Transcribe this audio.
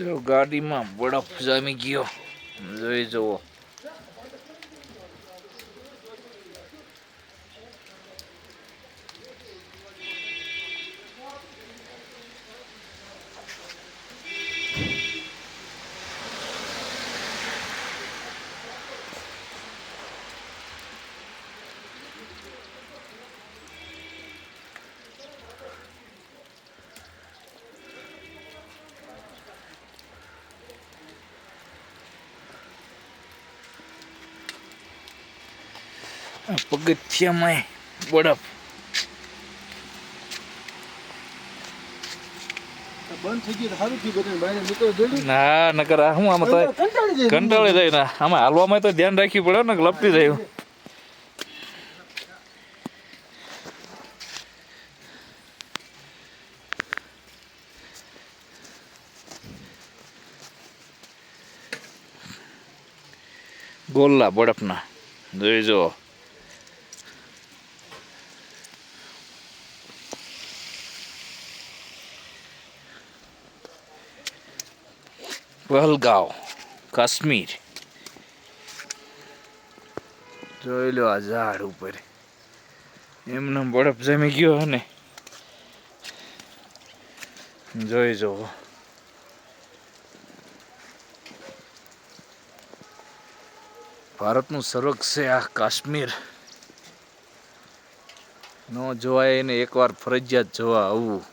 ગાડીમાં બરફ જામી ગયો. જોઈ જુઓ. પગથિયામાં બરફ. ના નકર આ આમાં કંટાળી જાય આમાં હાલવામાં તો ધ્યાન રાખવું પડે ને લપટી જાય ગોલ્લા બરફના. જોઈ જુઓ. પહલગાંવ, કાશ્મીર. જોઈ લો આ ઝાડ ઉપર. એમનો બરફ જમી ગયો ને જોઈ જુઓ ભારતનું સ્વર્ગ છે આ કાશ્મીર. ન જોવાય એને એકવાર ફરજિયાત જોવા આવવું.